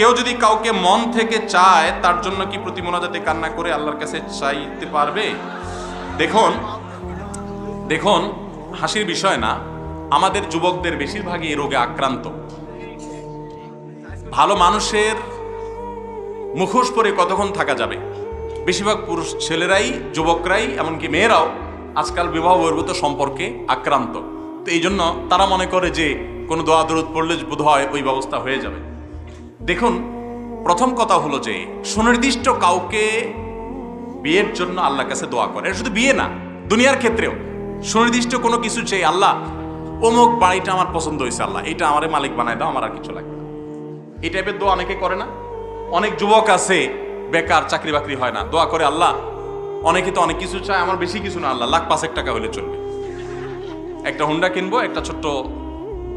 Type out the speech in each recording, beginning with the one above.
কেউ যদি কাউকে মন থেকে চায়, তার জন্য কি প্রতি মোনাজাতে কান্না করে আল্লাহর কাছে চাইতে পারবে? দেখুন দেখুন, হাসির বিষয় না, আমাদের যুবকদের বেশিরভাগই এই রোগে আক্রান্ত। ভালো মানুষের মুখোশ পরে কতক্ষণ থাকা যাবে? বেশিরভাগ পুরুষ ছেলেরাই, যুবকরাই, এমনকি মেয়েরাও আজকাল বিবাহ বহির্ভূত সম্পর্কে আক্রান্ত। তো এই জন্য তারা মনে করে যে কোনো দোয়া, দরুদ পড়লে বোধ হয় ওই ব্যবস্থা হয়ে যাবে। দেখুন, প্রথম কথা হলো যে সুনির্দিষ্ট কাউকে বিয়ের জন্য আল্লাহর কাছে দোয়া করে শুধু বিয়ে না, দুনিয়ার ক্ষেত্রেও। সুনির্দিষ্ট কোনো কিছু চেয়ে আল্লাহ, অমুক বাড়িটা আমার পছন্দ হয়েছে, আল্লাহ, এটা আমারে মালিক বানায় দাও, আমার আর কিছু লাগবে না। এই টাইপের দোয়া অনেকে করে না। অনেক যুবক আছে, বেকার, চাকরি বাকরি হয় না, দোয়া করে, আল্লাহ, অনেকে তো অনেক কিছু চায়, আমার বেশি কিছু না, আল্লাহ, লাখ পাঁচেক টাকা হলে চলবে। একটা হুন্ডা কিনবো, একটা ছোট্ট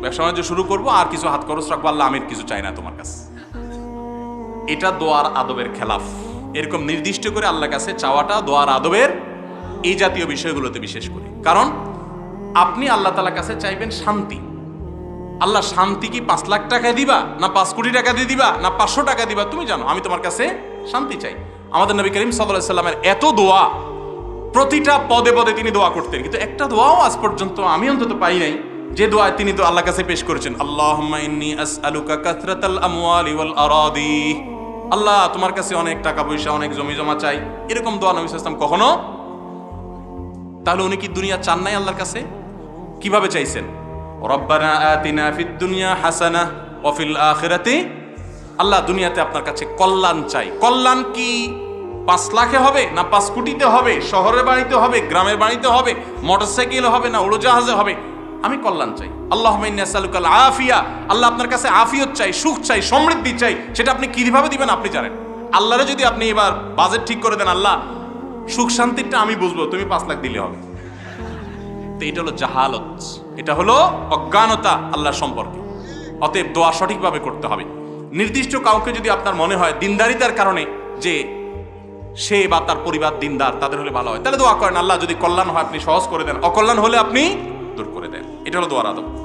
ব্যবসা বাণিজ্য শুরু করব, আর কিছু হাত খরচ রাখব, আল্লাহ, আমির কিছু চাই না তোমার কাছে। এটা দোয়ার আদবের খেলাফ। এরকম নির্দিষ্ট করে আল্লাহর কাছে চাওয়াটা দোয়ার আদবের এই জাতীয় বিষয়গুলোতে বিশেষ করে। কারণ আপনি আল্লাহ তালার কাছে চাইবেন শান্তি। আল্লাহ শান্তি কি পাঁচ লাখ টাকায় দিবা, না পাঁচ কোটি টাকা দিয়ে দিবা, না পাঁচশো টাকা দিবা? তুমি জানো, আমি তোমার কাছে শান্তি চাই। আমাদের নবী করিম সাল্লামের এত দোয়া, প্রতিটা পদে পদে তিনি দোয়া করতেন। কিন্তু একটা দোয়াও আজ পর্যন্ত আমি অন্তত পাই নাই, যে দোয়া তিনি তো আল্লাহ কাছে পেশ করেছেন ইন্নী আসআলুকা কাসরাতাল আরাদি আল্লাহ তোমার কাছে অনেক টাকা পয়সা, অনেক জমি জমা চাই। এরকম দোয়া নবী ওয়াসাল্লাম কখনো? তাহলে উনি কি দুনিয়া চান নাই আল্লাহর কাছে? কীভাবে চাইছেন? রব্বানা আতিনা ফিদ দুনিয়া হাসানা ওয়া ফিল আখিরাতি। আল্লাহ দুনিয়াতে আপনার কাছে কল্যাণ চাই। কল্যাণ কি? পাঁচ লাখে হবে না পাঁচ কোটিতে হবে? শহরের বাড়িতে হবে, গ্রামের বাড়িতে হবে, মোটরসাইকেল হবে না উড়োজাহাজে হবে? আমি কল্যাণ চাই। আল্লাহ সালুকাল আফিয়া আল্লাহ আপনার কাছে আফিয়ত চাই, সুখ চাই, সমৃদ্ধি চাই, সেটা আপনি কীভাবে দিবেন আপনি জানেন। আল্লাহরে যদি আপনি এবার বাজেট ঠিক করে দেন, আল্লাহ, সুখ শান্তিটা আমি বুঝব, তুমি পাঁচ লাখ দিলে হবে। তো এটা হলো জাহালত। এটা হলো অজ্ঞানতা আল্লাহর সম্পর্কে। অতএব দোয়া সঠিকভাবে করতে হবে। নির্দিষ্ট কাউকে যদি আপনার মনে হয় দিনদারিতার কারণে যে সে বা তার পরিবার দিনদার, তাদের হলে ভালো হয়। তাহলে দোয়া করেন, আল্লাহ যদি কল্যাণ হয়, আপনি সহজ করে দেন। অকল্যাণ হলে আপনি দূর করে দেন। এটা হলো দোয়ার আদব